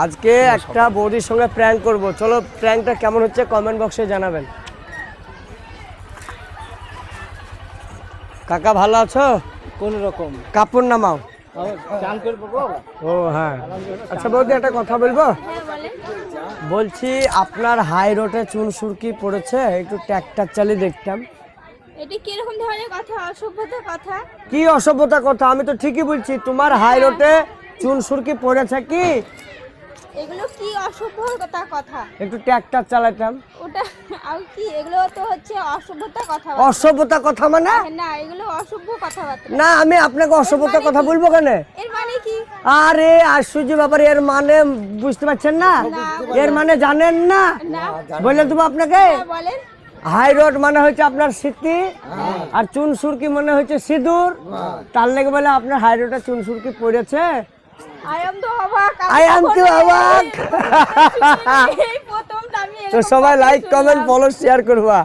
আজকে একটা বৌদির সঙ্গে প্র্যাঙ্ক করব। চলো প্র্যাঙ্কটা কেমন হচ্ছে কমেন্ট বক্সে জানাবেন। কাকা ভালো আছো? কোন রকম কাপড় নামাও। ও হ্যাঁ। আচ্ছা বৌদি একটা কথা বলব? বলছি আপনার হাই রোডে চুন সুরকি পড়েছে? একটু ট্র্যাক্টর চালিয়ে দেখতাম। এটি কীরকম ধরনের কথা? অসভ্যতার কথা? কি অসভ্যতা কথা? আমি তো ঠিকই বলছি। তোমার হাই রোডে চুন সুরকি পড়েছে কি? এগুলো কি অসভ্যতার কথা? একটু ট্র্যাক্টর চালাতাম। ওটা আর কি এগুলো তো হচ্ছে অসভ্যতার কথা অসভ্যতা কথা মানে? না এগুলো অসভ্য কথাবার্তা। না আমি আপনাকে অসভ্যতা কথা বলব কেন? এর মানে কি? আরে আশ্চর্য ব্যাপার এর মানে বুঝতে পারছেন না? এর মানে জানেন না? না বলে দেবো আপনাকে। হ্যাঁ, বলেন। হাই রোড মানে হচ্ছে আপনার সিদ্ধি আর চুন সুরকি মানে হচ্ছে সিঁদুর। তার লেগে বলে আপনার হাই রোডে চুন সুরকি পড়েছে। আই অবাক তো সবাই লাইক কমেন্ট ফলো শেয়ার করবা।